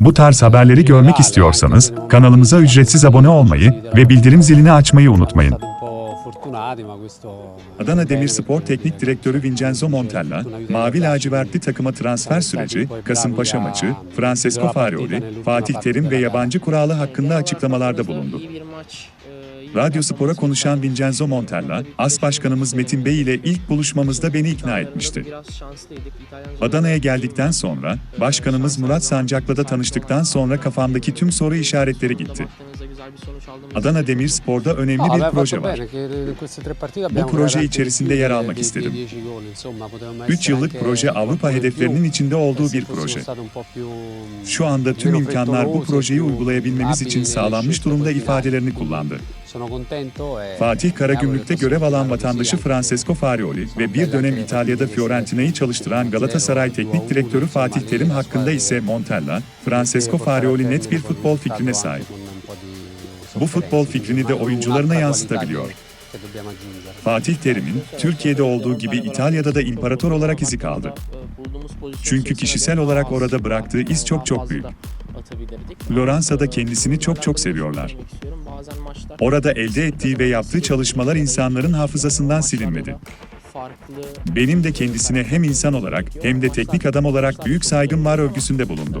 Bu tarz haberleri görmek istiyorsanız kanalımıza ücretsiz abone olmayı ve bildirim zilini açmayı unutmayın. Adana Demirspor Teknik Direktörü Vincenzo Montella, Mavi Lacivertli takıma transfer süreci, Kasımpaşa maçı, Francesco Farioli, Fatih Terim ve yabancı kuralı hakkında açıklamalarda bulundu. Radyo Spor'a konuşan Vincenzo Montella, As Başkanımız Metin Bey ile ilk buluşmamızda beni ikna etmişti. Adana'ya geldikten sonra, Başkanımız Murat Sancak'la da tanıştıktan sonra kafamdaki tüm soru işaretleri gitti. Baktığınızda güzel bir sonuç aldığımız Adana Demirspor'da önemli bir proje var. Bu proje içerisinde yer almak istedim. 3 yıllık proje Avrupa hedeflerinin içinde olduğu bir proje. Şu anda tüm imkanlar bu projeyi uygulayabilmemiz için sağlanmış durumda ifadelerini kullandı. Fatih Karagümrük'te görev alan vatandaşı Francesco Farioli ve bir dönem İtalya'da Fiorentina'yı çalıştıran Galatasaray Teknik Direktörü Fatih Terim hakkında ise Montella, Francesco Farioli net bir futbol fikrine sahip. Bu futbol fikrini de oyuncularına yansıtabiliyor. Fatih Terim'in Türkiye'de olduğu gibi İtalya'da da imparator olarak izi kaldı. Çünkü kişisel olarak orada bıraktığı iz çok çok büyük. Floransa'da kendisini çok çok seviyorlar. Orada elde ettiği ve yaptığı çalışmalar insanların hafızasından silinmedi. Benim de kendisine hem insan olarak hem de teknik adam olarak büyük saygım var övgüsünde bulundu.